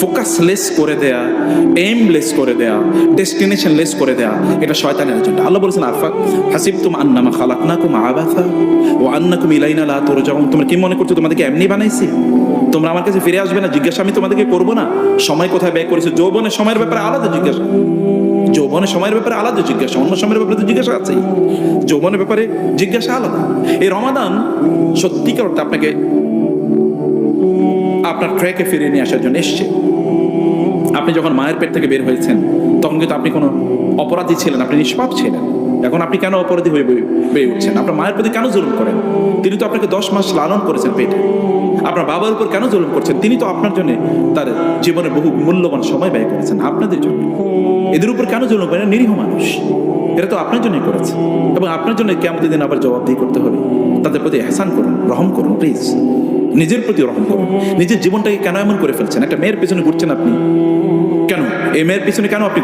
ফোকাসলেস করে দেয়া এমলেস করে দেয়া ডেস্টিনেশন লেস করে দেয়া, এটা শয়তানের এজেন্ডা আল্লাহ বলেছেন আফা হাসিব তুম আন্নামা খালাকনাকুম আবাথা ও আন্নাকুম ইলাইনা লা তুরজাউন। তোমরা কি মনে করছ, তোমাদেরকে এমনি বানাইছি? তোমরা আমার কাছে ফিরে আসবে না, জিজ্ঞাসা আমি তোমাদেরকে করব না। সময় কোথায় ব্যয় করেছ? যৌবনের সময়ের ব্যাপারে আলাদা জিজ্ঞাসা। যৌবনের সময়ের ব্যাপারে আলাদা জিজ্ঞাসা, অন্য সময়ের ব্যাপারে তো জিজ্ঞাসা আছেই। যৌবনের ব্যাপারে জিজ্ঞাসা আলাদা। এই রমাদান সত্যিকার অর্থে আপনাকে আপনার ট্র্যাকে ফিরিয়ে নিয়ে আসার জন্য এসছে। আপনি যখন মায়ের পেট থেকে বের হয়েছেন, তখন কিন্তু আপনি কোনো অপরাধী ছিলেন, আপনি নিষ্পাপ ছিলেন। এখন আপনি কেন অপরাধী হয়ে বেয়ে উঠছেন? আপনার মায়ের প্রতি কেন জুলুম করেন? তিনি তো আপনাকে দশ মাস লালন করেছেন পেটে। আপনার বাবার উপর কেন জুলুম করছেন? তিনি তো আপনার জন্য তার জীবনে বহু মূল্যবান সময় ব্যয় করেছেন, আপনাদের জন্য। এদের উপর কেন জুলুম করেন? নিরীহ মানুষ। এরা তো আপনার জন্যই করেছে। এবং আপনার জন্য কেমন দিন আবার জবাবদিহি করতে হবে। তাদের প্রতি এহসান করুন, রহম করুন প্লিজ নিজের প্রতি রহম করুন। নিজের জীবনটাকে কেন এমন করে ফেলছেন? একটা মেয়ের পেছনে ঘুরছেন আপনি? কেন? এই মেয়ের পিছনে কেন আপনি